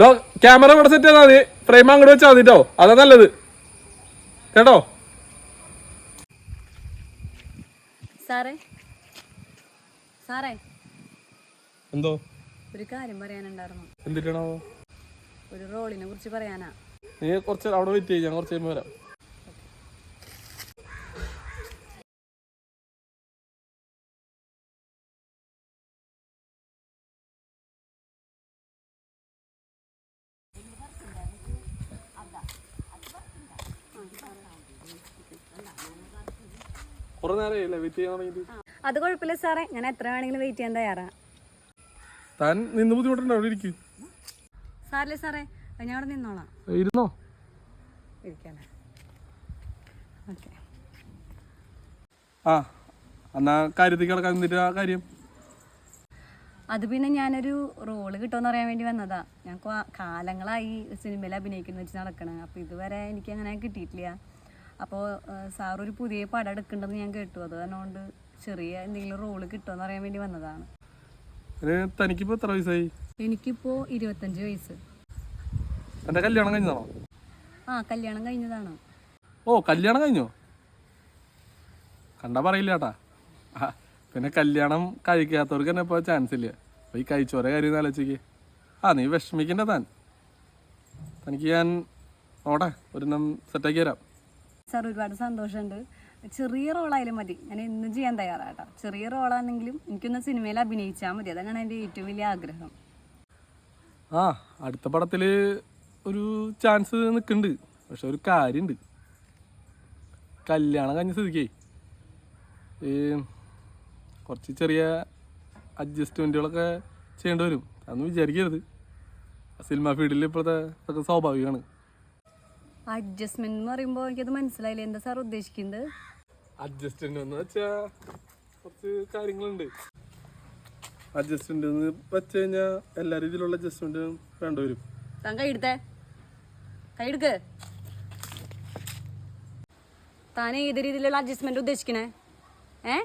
Bro camera ഇവിടെ set ചെയ്താൽ മതി. ഫ്രെയിം അങ്ങോട്ട് വെച്ചാൽ മതി കേട്ടോ അതാ നല്ലത്. കേട്ടോ? സാറേ. സാറേ. എന്തോ? ഒരു കാര്യം പറയാനുണ്ടായിരുന്നു. എന്തിട്ടാണോ ഒരു റോളിനെ കുറിച്ച് പറയാനാ. നീ കുറച്ച് അവിടെ വെയിറ്റ് ചെയ്യാം കുറച്ച് കഴിയുമ്പോൾ വരാം. അത് കുഴപ്പമില്ല സാറേ. ഞാൻ എത്ര വേണമെങ്കിലും വെയിറ്റ് ചെയ്യാൻ തയ്യാറാ താൻ നിന്ന് ബുദ്ധിമുട്ടുണ്ടോ അവിടെ ഇരിക്കും. സാറില്ലേ സാറേ? ഞാൻ അവിടെ നിന്നോളാം. ഇരുന്നോ? ഇരിക്കാനാ. ഓക്കെ. ആ എന്നാ കാര്യത്തിൽ കിടക്കാൻ എന്നിട്ട് ആ കാര്യം? അത് പിന്നെ ഞാനൊരു റോൾ കിട്ടുമെന്ന് അറിയാൻ വേണ്ടി വന്നതാ. ഞാൻ കാലങ്ങളായി സിനിമയിൽ അഭിനയിക്കുന്ന വെച്ച് നടക്കണേ. അപ്പോൾ ഇതുവരെ എനിക്ക് അങ്ങനെ കിട്ടിയിട്ടില്ല. അപ്പോൾ സാർ ഒരു പുതിയ പടം എടുക്കണ്ടെന്ന് ഞാൻ കേട്ടു. അത് അതുകൊണ്ട് ചെറിയ എന്തെങ്കിലും റോൾ കിട്ടുമെന്ന് അറിയാൻ വേണ്ടി വന്നതാണ്. തനിക്കിപ്പോ എത്ര വയസ്സായി? എനിക്കിപ്പോ ഇരുപത്തഞ്ച് വയസ്സ്. എന്റെ കല്യാണം കഴിഞ്ഞതാണോ? ആ കല്യാണം കഴിഞ്ഞതാണ്. ഓ കല്യാണം കഴിഞ്ഞോ? കണ്ടാ പറയില്ലാട്ടാ പിന്നെ കല്യാണം കഴിക്കാത്തവർക്ക് തന്നെ ഇപ്പോൾ ചാൻസ് ഇല്ല? അപ്പോൾ ഈ കഴിച്ചോരെ കാര്യം ആലോചിക്ക്. ആ നീ വിഷമിക്കണ്ട താൻ. തനിക്ക് ഞാൻ ഓടെ. ഒരെണ്ണം സെറ്റാക്കി തരാം. സാർ ഒരുപാട് സന്തോഷമുണ്ട്. ചെറിയ റോളായാലും മതി. ഞാൻ എന്നും ചെയ്യാൻ തയ്യാറാട്ടോ. ചെറിയ റോളാണെങ്കിലും എനിക്കൊന്ന് സിനിമയിൽ അഭിനയിച്ചാൽ മതി. അതാണ് എന്റെ ഏറ്റവും വലിയ ആഗ്രഹം. ആ അടുത്ത പടത്തിൽ ഒരു ചാൻസ് നിൽക്കുന്നുണ്ട് പക്ഷെ ഒരു കാര്യമുണ്ട് കല്യാണം കഴിഞ്ഞ സ്ഥിതിക്കേ. ഈ കുറച്ച് ചെറിയ അഡ്ജസ്റ്റ്മെന്റുകളൊക്കെ ചെയ്യേണ്ടി വരും. അതൊന്നും വിചാരിക്കരുത്. സിനിമ ഫീൽഡിൽ ഇപ്പോഴത്തെ അതൊക്കെ സ്വാഭാവികമാണ്. അഡ്ജസ്റ്റ്മെന്റ് എന്ന് പറയുമ്പോൾ എനിക്കത് മനസ്സിലായില്ല. എന്താ സാർ ഉദ്ദേശിക്കുന്നത്? അഡ്ജസ്റ്റ്മെന്റ് എന്ന് വെച്ചാൽ കുറച്ച് കാര്യങ്ങളുണ്ട്. അഡ്ജസ്റ്റ്മെന്റ് എന്ന് വെച്ച് കഴിഞ്ഞാൽ എല്ലാ രീതിയിലുള്ള അഡ്ജസ്റ്റ്മെന്റും വേണ്ടവരും താൻ കൈ കൈയെടുക്ക്. താൻ ഏത് രീതിയിലുള്ള അഡ്ജസ്റ്റ്മെന്റ് ഉദ്ദേശിക്കണേ? ഏ?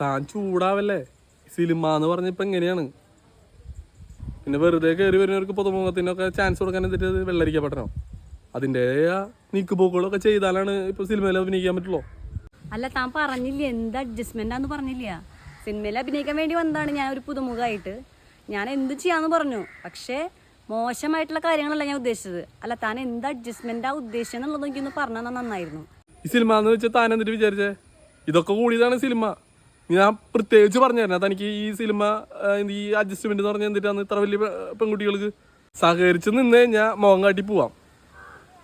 താൻ ചൂടാവല്ലേ? സിനിമ എന്ന് പറഞ്ഞപ്പോ എങ്ങനെയാണ്? പിന്നെ വെറുതെ കയറി വരുന്നവർക്ക് പൊതുമുഖത്തിനൊക്കെ ചാൻസ് കൊടുക്കാൻ എന്നിട്ട് അത് അതിന്റെ നീക്കുപോക്കുകളൊക്കെ ചെയ്താലാണ് ഇപ്പൊ സിനിമയിൽ അഭിനയിക്കാൻ പറ്റുള്ളൂ. അല്ല താൻ പറഞ്ഞില്ല? എന്ത് അഡ്ജസ്റ്റ്മെന്റാന്ന് പറഞ്ഞില്ല? സിനിമയിൽ അഭിനയിക്കാൻ വേണ്ടി വന്നതാണ് ഞാൻ ഒരു പുതുമുഖമായിട്ട് ഞാൻ എന്ത് ചെയ്യാന്ന് പറഞ്ഞു. പക്ഷേ മോശമായിട്ടുള്ള കാര്യങ്ങളല്ല ഞാൻ ഉദ്ദേശിച്ചത്. അല്ല താൻ എന്ത് അഡ്ജസ്റ്റ്മെന്റാ ഉദ്ദേശിച്ചെന്നുള്ളത് എനിക്കൊന്ന് പറഞ്ഞാൽ നന്നായിരുന്നു. ഈ സിനിമ എന്ന് വെച്ചാൽ താൻ എന്നിട്ട് വിചാരിച്ചേ? ഇതൊക്കെ കൂടിയതാണ് സിനിമ. ഞാൻ പ്രത്യേകിച്ച് പറഞ്ഞു തരണം തനിക്ക് ഈ സിനിമ ഈ അഡ്ജസ്റ്റ്മെന്റ് എന്ന് പറഞ്ഞാൽ എന്തിട്ടാണ് ഇത്ര വലിയ പെൺകുട്ടികൾക്ക് സഹകരിച്ച് നിന്ന് കഴിഞ്ഞാൽ മോഹം കാട്ടി പോവാം.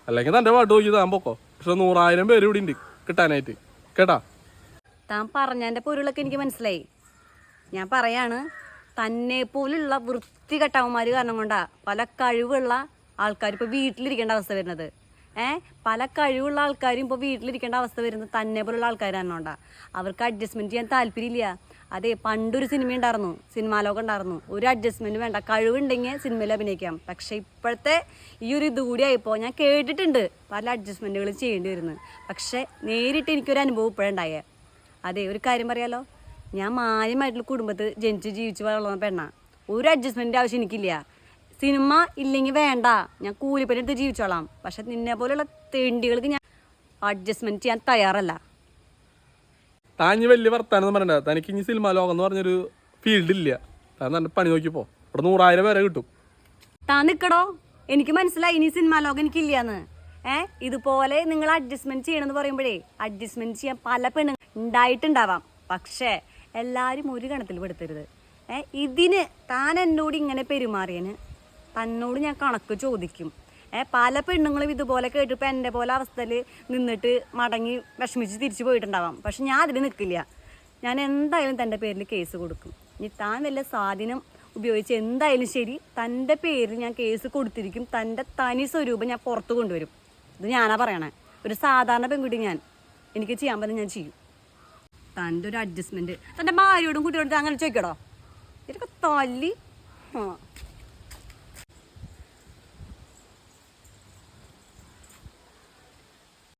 അല്ലെങ്കിൽ തന്റെ പാട്ട് നോക്കി താൻ പൊക്കോ. പക്ഷെ നൂറായിരം പേര് ഇവിടെ ഉണ്ട് കിട്ടാനായിട്ട്. കേട്ടാ? താൻ പറഞ്ഞതിന്റെ പൊരുളൊക്കെ എനിക്ക് മനസ്സിലായി. ഞാൻ പറയാണ് തന്നെ പോലുള്ള വൃത്തികെട്ടവന്മാർ കാരണം കൊണ്ടാ പല കഴിവുള്ള ആൾക്കാർ ഇപ്പോൾ വീട്ടിലിരിക്കേണ്ട അവസ്ഥ വരുന്നത്. ഏ? പല കഴിവുള്ള ആൾക്കാരും ഇപ്പോൾ വീട്ടിലിരിക്കേണ്ട അവസ്ഥ വരുന്നത് തന്നെ പോലുള്ള ആൾക്കാർ കാരണം കൊണ്ടാ. അവർക്ക് അഡ്ജസ്റ്റ്മെന്റ് ചെയ്യാൻ താല്പര്യമില്ല. അതെ പണ്ടൊരു സിനിമ ഉണ്ടായിരുന്നു. സിനിമാലോകം ഉണ്ടായിരുന്നു ഒരു അഡ്ജസ്റ്റ്മെന്റ് വേണ്ട. കഴിവുണ്ടെങ്കിൽ സിനിമയിൽ അഭിനയിക്കാം. പക്ഷേ ഇപ്പോഴത്തെ ഈ ഒരു ഇത് കൂടി ഞാൻ കേട്ടിട്ടുണ്ട് പല അഡ്ജസ്റ്റ്മെന്റുകൾ ചെയ്യേണ്ടി വരുന്നത്. പക്ഷേ നേരിട്ട് എനിക്കൊരു അനുഭവം ഇപ്പോഴുണ്ടായേ അതെ ഒരു കാര്യം പറയാലോ. ഞാൻ മാന്യമായിട്ടുള്ള കുടുംബത്തിൽ ജനിച്ച് ജീവിച്ച് വളർന്ന പെണ്ണ. ഒരു അഡ്ജസ്റ്റ്മെന്റ് ആവശ്യം എനിക്കില്ല. സിനിമ ഇല്ലെങ്കിൽ വേണ്ട. ഞാൻ കൂലിപ്പനെടുത്ത് ജീവിച്ചോളാം. പക്ഷെ നിന്നെ പോലെയുള്ള തേണ്ടികൾക്ക് ഞാൻ അഡ്ജസ്റ്റ്മെന്റ് ചെയ്യാൻ തയ്യാറല്ല. ഇനി വലിയ വർത്താനം പറയണ്ട. തനിക്ക് ഇനി സിനിമ ലോകം എന്ന് പറഞ്ഞൊരു ഫീൽഡ് ഇല്ല. താൻ പണി നോക്കിപ്പോ ഇവിടെ നൂറായിരം പേരെ കിട്ടും. താൻ നിക്കടോ? എനിക്ക് മനസ്സിലായി ഇനി സിനിമ ലോകം എനിക്കില്ലാന്ന്. ഏ ഇതുപോലെ നിങ്ങൾ അഡ്ജസ്റ്റ്മെന്റ് ചെയ്യണമെന്ന് പറയുമ്പോഴേ അഡ്ജസ്റ്റ്മെന്റ് ചെയ്യാൻ പല പെണ്ണുങ്ങൾ ഉണ്ടായിട്ടുണ്ടാവാം. പക്ഷേ എല്ലാവരും ഒരു കണത്തിൽ പെടുത്തരുത്. ഏ ഇതിന് താൻ എന്നോട് ഇങ്ങനെ പെരുമാറിയന്? തന്നോട് ഞാൻ കണക്ക് ചോദിക്കും. പല പെണ്ണുങ്ങളും ഇതുപോലെ കേട്ടിപ്പോൾ എന്റെ പോലെ അവസ്ഥയിൽ നിന്നിട്ട് മടങ്ങി വിഷമിച്ച് തിരിച്ചു പോയിട്ടുണ്ടാവാം. പക്ഷെ ഞാൻ അതിൽ നിൽക്കില്ല ഞാൻ എന്തായാലും തന്റെ പേരിൽ കേസ് കൊടുക്കും. ഇനി താൻ വല്ല സ്വാധീനം ഉപയോഗിച്ച് എന്തായാലും ശരി തന്റെ പേരിൽ ഞാൻ കേസ് കൊടുത്തിരിക്കും. തന്റെ തനി സ്വരൂപം ഞാൻ പുറത്ത് കൊണ്ടുവരും. ഇത് ഞാനാ പറയണേ. ഒരു സാധാരണ പെൺകുട്ടി ഞാൻ. എനിക്ക് ചെയ്യാൻ പറ്റുന്ന ഞാൻ ചെയ്യും. തന്റെ ഒരു അഡ്ജസ്റ്റ്മെന്റ് തന്റെ ഭാര്യയോടും കുട്ടിയോടും അങ്ങനെ ചോദിക്കടോ ഇതൊക്കെ തല്ലി. ആ.